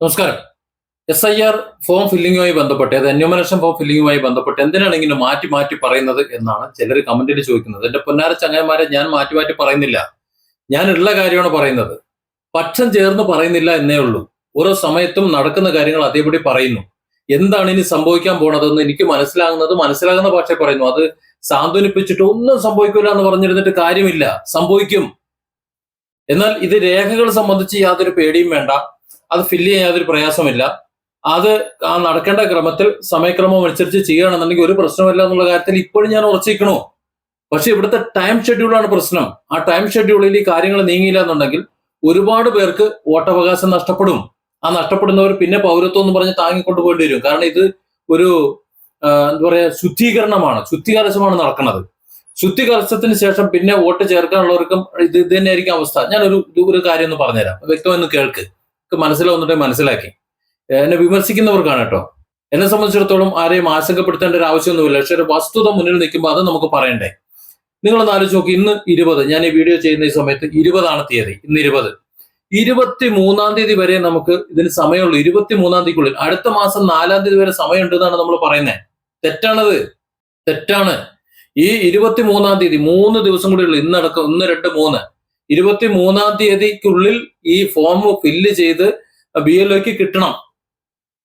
നമസ്കാരം. S I R form ഫില്ലിങ്ങുമായി ബന്ധപ്പെട്ട് അത് എന്യൂമറേഷൻ ഫോം ഫില്ലിങ്ങുമായി ബന്ധപ്പെട്ട് എന്തിനാണ് ഇങ്ങനെ മാറ്റി മാറ്റി പറയുന്നത് എന്നാണ് ചിലർ കമന്റിൽ ചോദിക്കുന്നത്. എന്റെ പൊന്നാര ചങ്ങന്മാരെ ഞാൻ മാറ്റി മാറ്റി പറയുന്നില്ല. ഞാൻ ഉള്ള കാര്യമാണ് പറയുന്നത്. പക്ഷം ചേർന്ന് പറയുന്നില്ല എന്നേ ഉള്ളൂ. ഓരോ സമയത്തും നടക്കുന്ന കാര്യങ്ങൾ അതേപടി പറയുന്നു. എന്താണ് ഇനി സംഭവിക്കാൻ പോണതെന്ന് എനിക്ക് മനസ്സിലാകുന്നത് മനസ്സിലാകുന്ന ഭാഷയിൽ പറയുന്നു. അത് സാന്ത്വനിപ്പിച്ചിട്ട് ഒന്നും സംഭവിക്കില്ല എന്ന് പറഞ്ഞിരുന്നിട്ട് കാര്യമില്ല. സംഭവിക്കും. എന്നാൽ ഇത് രേഖകൾ സംബന്ധിച്ച് യാതൊരു പേടിയും വേണ്ട. അത് ഫില്ല് ചെയ്യാൻ യാതൊരു പ്രയാസമില്ല. അത് ആ നടക്കേണ്ട ക്രമത്തിൽ സമയക്രമം അനുസരിച്ച് ചെയ്യുകയാണെന്നുണ്ടെങ്കിൽ ഒരു പ്രശ്നമില്ല എന്നുള്ള കാര്യത്തിൽ ഇപ്പോഴും ഞാൻ ഉറച്ചിരിക്കണോ. പക്ഷെ ഇവിടുത്തെ ടൈം ഷെഡ്യൂളാണ് പ്രശ്നം. ആ ടൈം ഷെഡ്യൂളിൽ ഈ കാര്യങ്ങൾ നീങ്ങിയില്ല എന്നുണ്ടെങ്കിൽ ഒരുപാട് പേർക്ക് വോട്ടവകാശം നഷ്ടപ്പെടും. ആ നഷ്ടപ്പെടുന്നവർ പിന്നെ പൗരത്വം എന്ന് പറഞ്ഞ് താങ്ങിക്കൊണ്ട് പോകേണ്ടി വരും. കാരണം ഇത് ഒരു എന്താ പറയുക ശുദ്ധീകരണമാണ്. ശുദ്ധീകരണമാണ് നടക്കുന്നത്. ശുദ്ധീകരണത്തിന് ശേഷം പിന്നെ വോട്ട് ചേർക്കാനുള്ളവർക്കും ഇത് ഇത് തന്നെയായിരിക്കും അവസ്ഥ. ഞാനൊരു ഒരു കാര്യം ഒന്ന് പറഞ്ഞുതരാം. വ്യക്തമെന്ന് കേൾക്ക്. ഒക്കെ വന്നിട്ട് മനസ്സിലാക്കി. എന്നെ വിമർശിക്കുന്നവർക്കാണ് കേട്ടോ. എന്നെ സംബന്ധിച്ചിടത്തോളം ആരെയും ആശങ്കപ്പെടുത്തേണ്ട ഒരു ആവശ്യമൊന്നുമില്ല. പക്ഷെ ഒരു വസ്തുത മുന്നിൽ നിൽക്കുമ്പോൾ അത് നമുക്ക് പറയണ്ടേ? നിങ്ങളൊന്ന് ആലോചിച്ച് നോക്കി ഇന്ന് ഇരുപത് ഞാൻ ഈ വീഡിയോ ചെയ്യുന്ന ഈ സമയത്ത് ഇരുപതാണ് തീയതി ഇന്ന് ഇരുപത്. ഇരുപത്തി മൂന്നാം തീയതി വരെ നമുക്ക് ഇതിന് സമയമുള്ളൂ. ഇരുപത്തി മൂന്നാം തീയതിക്കുള്ളിൽ. അടുത്ത മാസം നാലാം തീയതി വരെ സമയമുണ്ട് എന്നാണ് നമ്മൾ പറയുന്നത് തെറ്റാണത്. തെറ്റാണ്. ഈ ഇരുപത്തി മൂന്നാം തീയതി മൂന്ന് ദിവസം കൂടി ഉള്ളു. ഇന്നടക്കം ഒന്ന് രണ്ട് മൂന്ന്. ഇരുപത്തി മൂന്നാം തീയതിക്കുള്ളിൽ ഈ ഫോം ഫില്ല് ചെയ്ത് ബി എൽ ഒക്ക് കിട്ടണം.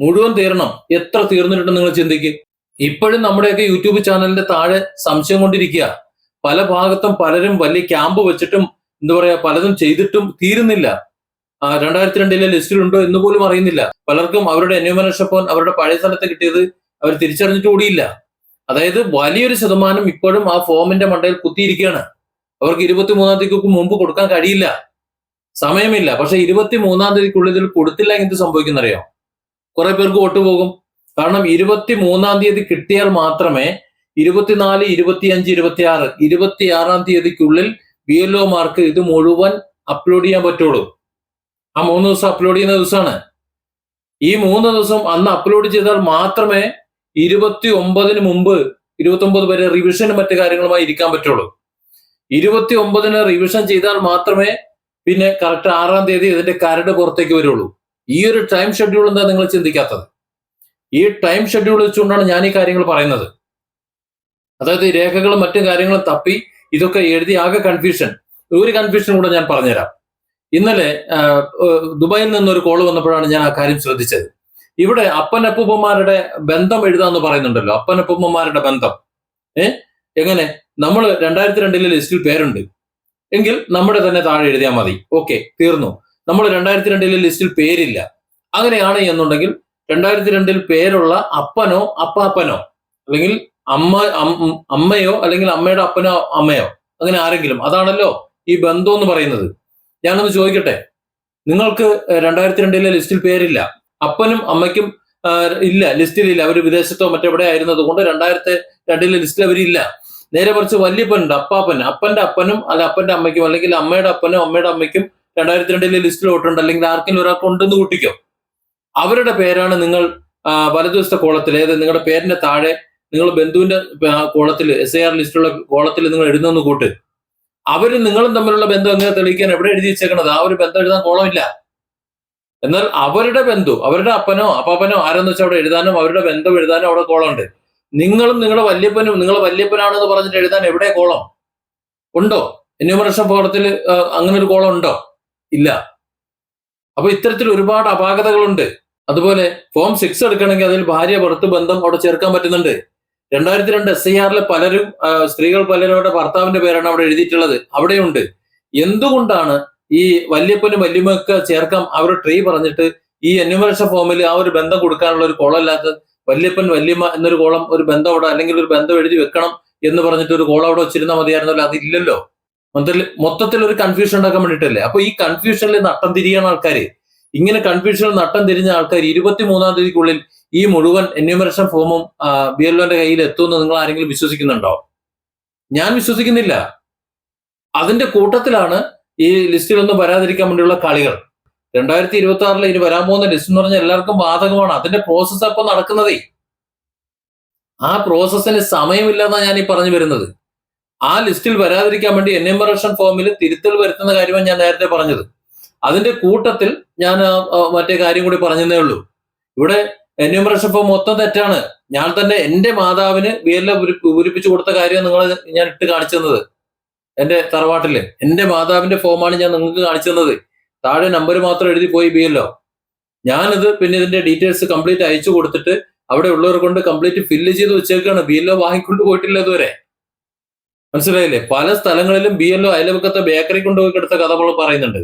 മുഴുവൻ തീരണം. എത്ര തീർന്നിട്ടുണ്ടെന്ന് നിങ്ങൾ ചിന്തിക്കും. ഇപ്പോഴും നമ്മുടെയൊക്കെ യൂട്യൂബ് ചാനലിന്റെ താഴെ സംശയം കൊണ്ടിരിക്കുക. പല ഭാഗത്തും പലരും വലിയ ക്യാമ്പ് വെച്ചിട്ടും എന്താ പറയാ പലതും ചെയ്തിട്ടും തീരുന്നില്ല. രണ്ടായിരത്തി രണ്ടിലെ ലിസ്റ്റിലുണ്ടോ എന്ന് പോലും അറിയുന്നില്ല. പലർക്കും അവരുടെ എന്യൂമറേഷൻ ഫോൺ അവരുടെ പഴയ സ്ഥലത്ത് കിട്ടിയത് അവർ തിരിച്ചറിഞ്ഞിട്ട് കൂടിയില്ല. അതായത് വലിയൊരു ശതമാനം ഇപ്പോഴും ആ ഫോമിന്റെ മണ്ടയിൽ കുത്തിയിരിക്കുകയാണ്. അവർക്ക് ഇരുപത്തി മൂന്നാം തീയതിക്ക് മുമ്പ് കൊടുക്കാൻ കഴിയില്ല. സമയമില്ല. പക്ഷെ ഇരുപത്തി മൂന്നാം തീയതിക്കുള്ളിൽ ഇതിൽ കൊടുത്തില്ല എന്ത് സംഭവിക്കുന്നറിയോ? കുറെ പേർക്ക് വോട്ട് പോകും. കാരണം ഇരുപത്തി മൂന്നാം തീയതി കിട്ടിയാൽ മാത്രമേ ഇരുപത്തിനാല് ഇരുപത്തിയഞ്ച് ഇരുപത്തിയാറ് ഇരുപത്തിയാറാം തീയതിക്കുള്ളിൽ ബി എൽ ഒമാർക്ക് ഇത് മുഴുവൻ അപ്ലോഡ് ചെയ്യാൻ പറ്റുള്ളൂ. ആ മൂന്ന് ദിവസം അപ്ലോഡ് ചെയ്യുന്ന ദിവസമാണ്. ഈ മൂന്ന് ദിവസം അന്ന് അപ്ലോഡ് ചെയ്താൽ മാത്രമേ ഇരുപത്തി ഒമ്പതിന് മുമ്പ് ഇരുപത്തി ഒമ്പത് വരെ റിവിഷനും മറ്റു കാര്യങ്ങളുമായി ഇരിക്കാൻ പറ്റുള്ളൂ. ഇരുപത്തി ഒമ്പതിന് റിവിഷൻ ചെയ്താൽ മാത്രമേ പിന്നെ കറക്റ്റ് ആറാം തീയതി ഇതിന്റെ കരട് പുറത്തേക്ക് വരുള്ളൂ. ഈ ഒരു ടൈം ഷെഡ്യൂൾ എന്താ നിങ്ങൾ ചിന്തിക്കാത്തത്? ഈ ടൈം ഷെഡ്യൂൾ വെച്ചുകൊണ്ടാണ് ഞാൻ ഈ കാര്യങ്ങൾ പറയുന്നത്. അതായത് രേഖകളും മറ്റു കാര്യങ്ങളും തപ്പി ഇതൊക്കെ എഴുതി ആകെ കൺഫ്യൂഷൻ ഒരു കൺഫ്യൂഷൻ കൂടെ ഞാൻ പറഞ്ഞുതരാം. ഇന്നലെ ഏഹ്, ദുബായിൽ നിന്നൊരു കോൾ വന്നപ്പോഴാണ് ഞാൻ ആ കാര്യം ശ്രദ്ധിച്ചത്. ഇവിടെ അപ്പനപ്പൂപ്പന്മാരുടെ ബന്ധം എഴുതാന്ന് പറയുന്നുണ്ടല്ലോ. അപ്പനപ്പൂപ്പന്മാരുടെ ബന്ധം. ഏ? എങ്ങനെ? നമ്മൾ രണ്ടായിരത്തി രണ്ടിലെ ലിസ്റ്റിൽ പേരുണ്ട്. എങ്കിൽ നമ്മുടെ തന്നെ താഴെ എഴുതിയാൽ മതി. ഓക്കെ തീർന്നു. നമ്മൾ രണ്ടായിരത്തി രണ്ടിലെ ലിസ്റ്റിൽ പേരില്ല. അങ്ങനെയാണ് എന്നുണ്ടെങ്കിൽ രണ്ടായിരത്തി രണ്ടിൽ പേരുള്ള അപ്പനോ അപ്പാപ്പനോ അല്ലെങ്കിൽ അമ്മ അമ്മയോ അല്ലെങ്കിൽ അമ്മയുടെ അപ്പനോ അമ്മയോ അങ്ങനെ ആരെങ്കിലും. അതാണല്ലോ ഈ ബന്ധം എന്ന് പറയുന്നത്. ഞാനൊന്ന് ചോദിക്കട്ടെ? നിങ്ങൾക്ക് രണ്ടായിരത്തി രണ്ടിലെ ലിസ്റ്റിൽ പേരില്ല. അപ്പനും അമ്മയ്ക്കും ഇല്ല ലിസ്റ്റിലില്ല. അവർ വിദേശത്തോ മറ്റെവിടെ ആയിരുന്നത് കൊണ്ട് രണ്ടായിരത്തി രണ്ടിലെ ലിസ്റ്റിൽ അവരില്ല. നേരെ കുറച്ച് വല്യപ്പനുണ്ട് അപ്പാപ്പൻ അപ്പന്റെ അപ്പനും അത് അപ്പന്റെ അമ്മയ്ക്കും അല്ലെങ്കിൽ അമ്മയുടെ അപ്പനും അമ്മയുടെ അമ്മയ്ക്കും രണ്ടായിരത്തി രണ്ടിലെ ലിസ്റ്റിൽ വോട്ടുണ്ട്. അല്ലെങ്കിൽ ആർക്കെങ്കിലും ഒരാൾക്ക് ഉണ്ടെന്ന് കൂട്ടിക്കോ അവരുടെ പേരാണ് നിങ്ങൾ വലതുവശത്തെ കോളത്തിൽ അതായത് നിങ്ങളുടെ പേരിന്റെ താഴെ നിങ്ങൾ ബന്ധുവിന്റെ കോളത്തിൽ എസ് ഐ ആർ ലിസ്റ്റിലുള്ള കോളത്തിൽ നിങ്ങൾ എഴുതുന്ന കൂട്ട്. അവരും നിങ്ങളും തമ്മിലുള്ള ബന്ധം എങ്ങനെ തെളിയിക്കാൻ എവിടെ എഴുതി വെച്ചേക്കണത്? ആ ഒരു ബന്ധം എഴുതാൻ കോളമില്ല. എന്നാൽ അവരുടെ ബന്ധു അവരുടെ അപ്പനോ അപ്പാപ്പനോ ആരെന്ന് വെച്ചാൽ അവിടെ എഴുതാനും അവരുടെ ബന്ധം എഴുതാനും അവിടെ കോളമുണ്ട്. നിങ്ങളും നിങ്ങളുടെ വല്യപ്പനും നിങ്ങളെ വല്യപ്പനാണെന്ന് പറഞ്ഞിട്ട് എഴുതാൻ എവിടെ കോളം? ഉണ്ടോ? എന്യൂമറേഷൻ ഫോറത്തിൽ അങ്ങനെ ഒരു കോളം ഉണ്ടോ? ഇല്ല. അപ്പൊ ഇത്തരത്തിൽ ഒരുപാട് അപാകതകളുണ്ട്. അതുപോലെ ഫോം സിക്സ് എടുക്കണമെങ്കിൽ അതിൽ ഭാര്യ പുറത്ത് ബന്ധം അവിടെ ചേർക്കാൻ പറ്റുന്നുണ്ട്. രണ്ടായിരത്തി രണ്ട് എസ് ഐ ആറിലെ പലരും സ്ത്രീകൾ പലരും അവരുടെ ഭർത്താവിന്റെ പേരാണ് അവിടെ എഴുതിയിട്ടുള്ളത്. അവിടെയുണ്ട്. എന്തുകൊണ്ടാണ് ഈ വല്യപ്പനും വല്യമ്മയൊക്കെ ചേർക്കാം അവർ ട്രീ പറഞ്ഞിട്ട് ഈ എന്യൂമറേഷൻ ഫോമിൽ ആ ഒരു ബന്ധം കൊടുക്കാനുള്ള ഒരു കോളം ഇല്ലാത്ത വല്യപ്പൻ വല്യമ്മ എന്നൊരു കോളം ഒരു ബന്ധം അവിടെ അല്ലെങ്കിൽ ഒരു ബന്ധം എഴുതി വെക്കണം എന്ന് പറഞ്ഞിട്ട് ഒരു കോളം അവിടെ വെച്ചിരുന്നാൽ മതിയായിരുന്നല്ലോ. അതില്ലല്ലോ മൊത്തത്തിൽ മൊത്തത്തിൽ ഒരു കൺഫ്യൂഷൻ ഉണ്ടാക്കാൻ വേണ്ടിയിട്ടല്ലേ. അപ്പൊ ഈ കൺഫ്യൂഷനിൽ നട്ടം തിരിയാണ് ആൾക്കാര്. ഇങ്ങനെ കൺഫ്യൂഷനിൽ നട്ടം തിരിഞ്ഞ ആൾക്കാർ ഇരുപത്തി മൂന്നാം തീയതിക്കുള്ളിൽ ഈ മുഴുവൻ എന്യൂമറേഷൻ ഫോമും ബി എൽ ഒന്റെ കയ്യിൽ എത്തുമെന്ന് നിങ്ങൾ ആരെങ്കിലും വിശ്വസിക്കുന്നുണ്ടോ? ഞാൻ വിശ്വസിക്കുന്നില്ല. അതിന്റെ കൂട്ടത്തിലാണ് ഈ ലിസ്റ്റിലൊന്നും വരാതിരിക്കാൻ വേണ്ടിയുള്ള കളികൾ. രണ്ടായിരത്തി ഇരുപത്തി ആറിൽ ഇനി വരാൻ പോകുന്ന ലിസ്റ്റ് എന്ന് പറഞ്ഞാൽ എല്ലാവർക്കും ബാധകമാണ്. അതിന്റെ പ്രോസസ്സ് അപ്പൊ നടക്കുന്നതേ. ആ പ്രോസസ്സിന് സമയമില്ല സമയമില്ലെന്നാണ് ഞാൻ ഈ പറഞ്ഞു വരുന്നത്. ആ ലിസ്റ്റിൽ വരാതിരിക്കാൻ വേണ്ടി എന്യൂമറേഷൻ ഫോമിൽ തിരുത്തൽ വരുത്തുന്ന കാര്യമാണ് ഞാൻ നേരത്തെ പറഞ്ഞത്. അതിന്റെ കൂട്ടത്തിൽ ഞാൻ മറ്റേ കാര്യം കൂടി പറഞ്ഞതേ ഉള്ളൂ. ഇവിടെ എന്യൂമറേഷൻ ഫോം മൊത്തം തെറ്റാണ്. ഞാൻ തന്നെ എന്റെ മാതാവിന് എൽ പൂരിപ്പിച്ചു കൊടുത്ത കാര്യം നിങ്ങൾ ഞാൻ ഇട്ട് കാണിച്ചു തന്നത്. എന്റെ തറവാട്ടിൽ. എന്റെ മാതാവിന്റെ ഫോമാണ് ഞാൻ നിങ്ങൾക്ക് കാണിച്ചു തന്നത്. താഴെ നമ്പർ മാത്രം എഴുതി പോയി ബിയല്ലോ ഞാനിത് പിന്നെ ഇതിന്റെ ഡീറ്റെയിൽസ് കംപ്ലീറ്റ് അയച്ചു കൊടുത്തിട്ട് അവിടെ ഉള്ളവർ കൊണ്ട് കംപ്ലീറ്റ് ഫില്ല് ചെയ്ത് വെച്ചേക്കാണ്. ബി എൽഒ വാങ്ങിക്കൊണ്ട് പോയിട്ടില്ല ഇതുവരെ. മനസ്സിലായില്ലേ? പല സ്ഥലങ്ങളിലും ബി എൽഒ അയലവക്കത്തെ ബേക്കറി കൊണ്ടുപോയി എടുത്ത കഥകൾ പറയുന്നുണ്ട്.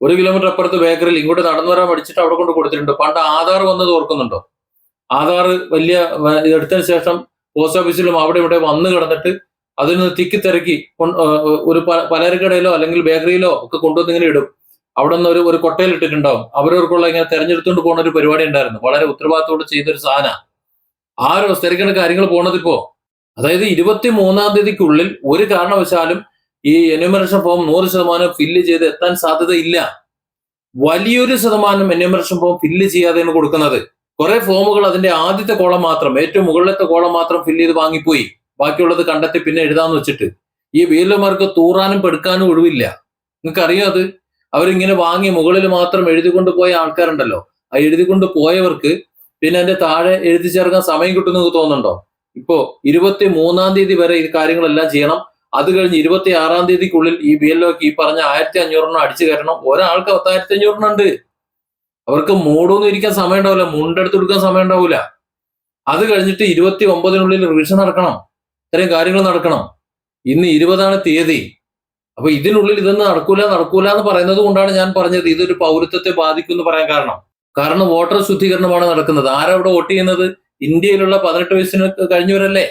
ഒരു കിലോമീറ്റർ അപ്പുറത്ത് ബേക്കറിയിൽ ഇങ്ങോട്ട് നടന്നു വരാൻ പഠിച്ചിട്ട് അവിടെ കൊണ്ട് കൊടുത്തിട്ടുണ്ട്. പണ്ട് ആധാർ വന്നത് ഓർക്കുന്നുണ്ടോ? ആധാർ വലിയ ഇതെടുത്തതിന് ശേഷം പോസ്റ്റ് ഓഫീസിലും അവിടെ ഇവിടെ വന്ന് കിടന്നിട്ട് അതിൽ നിന്ന് തിക്കി തിരക്കി ഒരു പലചരക്കടയിലോ അല്ലെങ്കിൽ ബേക്കറിയിലോ ഒക്കെ കൊണ്ടുവന്ന് ഇങ്ങനെ ഇടും. അവിടെ നിന്ന് ഒരു ഒരു കൊട്ടയിൽ ഇട്ടിട്ടുണ്ടാവും. അവരവർക്കുള്ള ഇങ്ങനെ തെരഞ്ഞെടുത്തുകൊണ്ട് പോകുന്ന ഒരു പരിപാടി ഉണ്ടായിരുന്നു. വളരെ ഉത്തരവാദിത്തോടെ ചെയ്തൊരു സാധന. ആ ഒരു കാര്യങ്ങൾ പോണതിപ്പോ അതായത് ഇരുപത്തി മൂന്നാം തീയതിക്കുള്ളിൽ ഒരു കാരണവശാലും ഈ എന്യൂമറേഷൻ ഫോം നൂറ് ശതമാനം ഫില്ല് ചെയ്ത് എത്താൻ സാധ്യതയില്ല. വലിയൊരു ശതമാനം എന്യൂമറേഷൻ ഫോം ഫില്ല് ചെയ്യാതെയാണ് കൊടുക്കുന്നത്. കുറെ ഫോമുകൾ അതിന്റെ ആദ്യത്തെ കോളം മാത്രം ഏറ്റവും മുകളിലത്തെ കോളം മാത്രം ഫില്ല് ചെയ്ത് വാങ്ങിപ്പോയി. ബാക്കിയുള്ളത് കണ്ടെത്തി പിന്നെ എഴുതാന്ന് വെച്ചിട്ട്. ഈ വീലർമാർക്ക് തൂറാനും പെടുക്കാനും ഒഴിവില്ല. നിങ്ങൾക്ക് അറിയാം അത്? അവരിങ്ങനെ വാങ്ങി മുകളിൽ മാത്രം എഴുതിക്കൊണ്ട് പോയ ആൾക്കാരുണ്ടല്ലോ. ആ എഴുതിക്കൊണ്ട് പോയവർക്ക് പിന്നെ അതിന്റെ താഴെ എഴുതി ചേർക്കാൻ സമയം കിട്ടുമെന്ന് തോന്നുന്നുണ്ടോ? ഇപ്പോ ഇരുപത്തി മൂന്നാം തീയതി വരെ ഈ കാര്യങ്ങളെല്ലാം ചെയ്യണം. അത് കഴിഞ്ഞ് ഇരുപത്തി ആറാം തീയതിക്കുള്ളിൽ ഈ ബി എൽ ഈ പറഞ്ഞ ആയിരത്തി അഞ്ഞൂറെണ്ണം അടിച്ചു കയറണം ഒരാൾക്ക് പത്തായിരത്തി അഞ്ഞൂറെണ്ണം ഉണ്ട്. അവർക്ക് മൂടൊന്നും ഇരിക്കാൻ സമയം ഉണ്ടാവില്ല. മുണ്ടെടുത്ത് കൊടുക്കാൻ സമയം ഉണ്ടാവില്ല. അത് കഴിഞ്ഞിട്ട് ഇരുപത്തി ഒമ്പതിനുള്ളിൽ റിവിഷൻ നടക്കണം. ഇത്രയും കാര്യങ്ങൾ നടക്കണം. ഇന്ന് ഇരുപതാണ് തീയതി. അപ്പൊ ഇതിനുള്ളിൽ ഇതൊന്നും നടക്കൂല നടക്കൂല എന്ന് പറയുന്നത് കൊണ്ടാണ് ഞാൻ പറഞ്ഞത്. ഇതൊരു പൗരത്വത്തെ ബാധിക്കും എന്ന് പറയാൻ കാരണം. കാരണം വോട്ടർ ശുദ്ധീകരണമാണ് നടക്കുന്നത്. ആരവിടെ വോട്ട് ചെയ്യുന്നത്? ഇന്ത്യയിലുള്ള പതിനെട്ട് വയസ്സിന് കഴിഞ്ഞവരല്ലേ?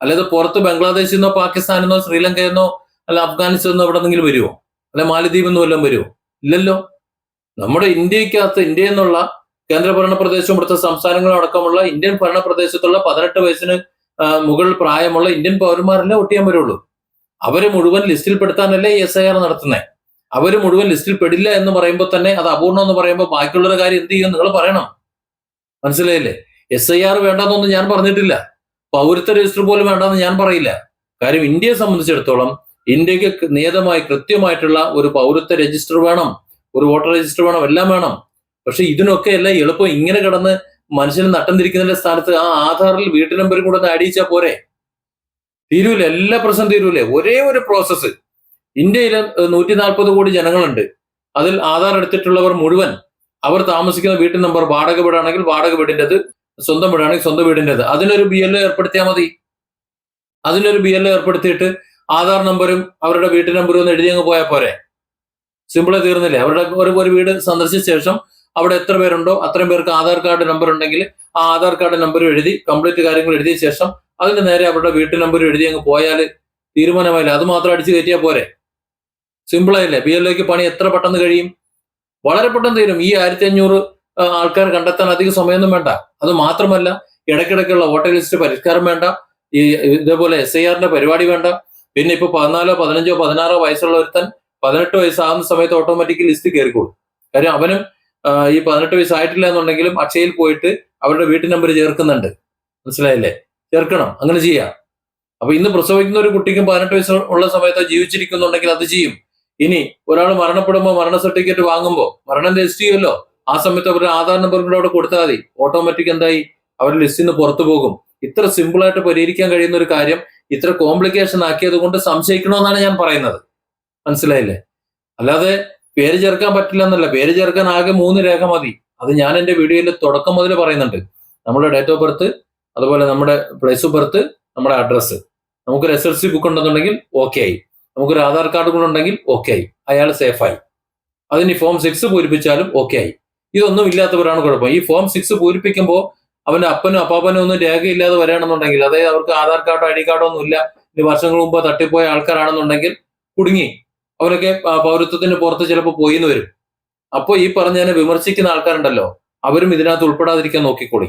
അല്ലാതെ പുറത്ത് ബംഗ്ലാദേശിൽ നിന്നോ പാകിസ്ഥാനിൽ നിന്നോ ശ്രീലങ്കയിൽ നിന്നോ അല്ല അഫ്ഗാനിസ്ഥാനിൽ നിന്നോ എവിടെ നിന്നെങ്കിലും വരുമോ അല്ലെ മാലദ്വീപിൽ നിന്ന് വല്ലതും വരുമോ ഇല്ലല്ലോ. നമ്മുടെ ഇന്ത്യക്കകത്ത് ഇന്ത്യ എന്നുള്ള കേന്ദ്രഭരണ പ്രദേശവും ഇവിടുത്തെ സംസ്ഥാനങ്ങളും അടക്കമുള്ള ഇന്ത്യൻ ഭരണ പ്രദേശത്തുള്ള പതിനെട്ട് വയസ്സിന് മുകളിൽ പ്രായമുള്ള ഇന്ത്യൻ പൗരന്മാരല്ലേ വോട്ട് ചെയ്യാൻ വരുള്ളൂ? അവരെ മുഴുവൻ ലിസ്റ്റിൽ പെടുത്താനല്ലേ എസ് ഐ ആർ നടത്തുന്നത് അവർ മുഴുവൻ ലിസ്റ്റിൽ പെടില്ല എന്ന് പറയുമ്പോൾ തന്നെ അത് അപൂർണം എന്ന് പറയുമ്പോൾ ബാക്കിയുള്ളവരുടെ കാര്യം എന്ത് ചെയ്യും നിങ്ങൾ പറയണം. മനസ്സിലായില്ലേ? എസ് ഐ ആർ വേണ്ടെന്നൊന്നും ഞാൻ പറഞ്ഞിട്ടില്ല. പൗരത്വ രജിസ്റ്റർ പോലും വേണ്ടെന്ന് ഞാൻ പറയില്ല. കാര്യം ഇന്ത്യയെ സംബന്ധിച്ചിടത്തോളം ഇന്ത്യയ്ക്ക് നിയതമായി കൃത്യമായിട്ടുള്ള ഒരു പൗരത്വ രജിസ്റ്റർ വേണം. ഒരു വോട്ടർ രജിസ്റ്റർ വേണം. എല്ലാം വേണം. പക്ഷെ ഇതിനൊക്കെ എല്ലാം എളുപ്പം ഇങ്ങനെ കിടന്ന് മനുഷ്യന് നട്ടം തിരിക്കുന്നതിന്റെ സ്ഥാനത്ത് ആ ആധാറിൽ വീട്ടു നമ്പരും കൂടെ ഒന്ന് അടിയിച്ചാൽ പോരെ? തീരൂല എല്ലാ പ്രശ്നം തീരൂലേ. ഒരേ ഒരു പ്രോസസ്സ് ഇന്ത്യയിൽ നൂറ്റി നാൽപ്പത് കോടി ജനങ്ങളുണ്ട്. അതിൽ ആധാർ എടുത്തിട്ടുള്ളവർ മുഴുവൻ. അവർ താമസിക്കുന്ന വീട്ടിൽ നമ്പർ വാടക വീടാണെങ്കിൽ വാടക വീടിന്റെത് സ്വന്തം വീടാണെങ്കിൽ സ്വന്തം വീടിന്റെത്. അതിനൊരു ബി എൽ ഏർപ്പെടുത്തിയാൽ മതി. അതിനൊരു ബി എൽ ഏർപ്പെടുത്തിയിട്ട് ആധാർ നമ്പറും അവരുടെ വീട്ടു നമ്പറും ഒന്ന് എഴുതി അങ്ങ് പോയാൽ പോരെ. സിമ്പിളെ തീർന്നില്ലേ? അവരുടെ ഒരു ഒരു വീട് സന്ദർശിച്ച ശേഷം അവിടെ എത്ര പേരുണ്ടോ അത്രയും പേർക്ക് ആധാർ കാർഡ് നമ്പർ ഉണ്ടെങ്കിൽ ആ ആധാർ കാർഡ് നമ്പർ എഴുതി കംപ്ലീറ്റ് കാര്യങ്ങൾ എഴുതിയ ശേഷം അതിന് നേരെ അവരുടെ വീട്ടു നമ്പർ എഴുതി അങ്ങ് പോയാൽ തീരുമാനമായില്ല. അത് മാത്രം അടിച്ചു കയറ്റിയാൽ പോരെ. സിമ്പിളായില്ലേ ബി എൽഒക്ക് പണി എത്ര പെട്ടെന്ന് കഴിയും? വളരെ പെട്ടെന്ന് തീരും. ഈ ആയിരത്തി അഞ്ഞൂറ് ആൾക്കാർ കണ്ടെത്താൻ അധികം സമയമൊന്നും വേണ്ട. അത് മാത്രമല്ല ഇടയ്ക്കിടയ്ക്കുള്ള വോട്ടർ ലിസ്റ്റ് പരിഷ്കാരം വേണ്ട. ഈ ഇതേപോലെ എസ് ഐ ആറിന്റെ പരിപാടി വേണ്ട. പിന്നെ ഇപ്പൊ പതിനാലോ പതിനഞ്ചോ പതിനാറോ വയസ്സുള്ള ഒരുത്തൻ പതിനെട്ട് വയസ്സാകുന്ന സമയത്ത് ഓട്ടോമാറ്റിക് ലിസ്റ്റ് കയറിക്കോളും കാര്യം അവനും ഈ പതിനെട്ട് വയസ്സായിട്ടില്ല എന്നുണ്ടെങ്കിലും അക്ഷയിൽ പോയിട്ട് അവരുടെ വീട്ടു നമ്പർ ചേർക്കുന്നുണ്ട്. മനസ്സിലായില്ലേ? ചേർക്കണം. അങ്ങനെ ചെയ്യാം. അപ്പൊ ഇന്ന് പ്രസവിക്കുന്ന ഒരു കുട്ടിക്കും പതിനെട്ട് വയസ്സ് ഉള്ള സമയത്ത് ജീവിച്ചിരിക്കുന്നുണ്ടെങ്കിൽ അത് ചെയ്യും. ഇനി ഒരാൾ മരണപ്പെടുമ്പോൾ മരണ സർട്ടിഫിക്കറ്റ് വാങ്ങുമ്പോൾ മരണം രജിസ്റ്റർ ചെയ്യുമല്ലോ. ആ സമയത്ത് അവരുടെ ആധാർ നമ്പർ കൂടെ അവിടെ കൊടുത്താൽ മതി. ഓട്ടോമാറ്റിക് എന്തായി? അവർ ലിസ്റ്റിൽ നിന്ന് പുറത്തു പോകും. ഇത്ര സിമ്പിൾ ആയിട്ട് പരിഹരിക്കാൻ കഴിയുന്ന ഒരു കാര്യം ഇത്ര കോംപ്ലിക്കേഷൻ ആക്കിയത് കൊണ്ട് സംശയിക്കണമെന്നാണ് ഞാൻ പറയുന്നത്. മനസ്സിലായില്ലേ? അല്ലാതെ പേര് ചേർക്കാൻ പറ്റില്ല എന്നല്ല. പേര് ചേർക്കാൻ ആകെ മൂന്ന് രേഖ മതി. അത് ഞാൻ എന്റെ വീഡിയോയിൽ തുടക്കം മുതൽ പറയുന്നുണ്ട്. നമ്മുടെ ഡേറ്റ് ഓഫ് ബർത്ത് അതുപോലെ നമ്മുടെ പ്ലേസ് ഓഫ് ബർത്ത് നമ്മുടെ അഡ്രസ്സ് നമുക്കൊരു എസ് എൽ സി ബുക്ക് ഉണ്ടെന്നുണ്ടെങ്കിൽ ഓക്കെ ആയി. നമുക്കൊരു ആധാർ കാർഡ് കൂടെ ഉണ്ടെങ്കിൽ ഓക്കെ ആയി. അയാൾ ആയി. അതിന് ഫോം സിക്സ് പൂരിപ്പിച്ചാലും ഓക്കെ ആയി. ഇതൊന്നും ഇല്ലാത്തവരാണ് കുഴപ്പം. ഈ ഫോം സിക്സ് പൂരിപ്പിക്കുമ്പോൾ അവന്റെ അപ്പനും അപ്പാപ്പനും ഒന്നും രേഖയില്ലാതെ വരാണെന്നുണ്ടെങ്കിൽ അതായത് അവർക്ക് ആധാർ കാർഡോ ഐ ഡി കാർഡോ ഒന്നും ഇല്ല. വർഷങ്ങൾ മുമ്പ് തട്ടിപ്പോയ ആൾക്കാരാണെന്നുണ്ടെങ്കിൽ കുടുങ്ങി. അവരൊക്കെ പൗരത്വത്തിന് പുറത്ത് ചിലപ്പോൾ പോയിന്ന് വരും. അപ്പോൾ ഈ പറഞ്ഞതിനെ വിമർശിക്കുന്ന ആൾക്കാരുണ്ടല്ലോ. അവരും ഇതിനകത്ത് ഉൾപ്പെടാതിരിക്കാൻ നോക്കിക്കോളി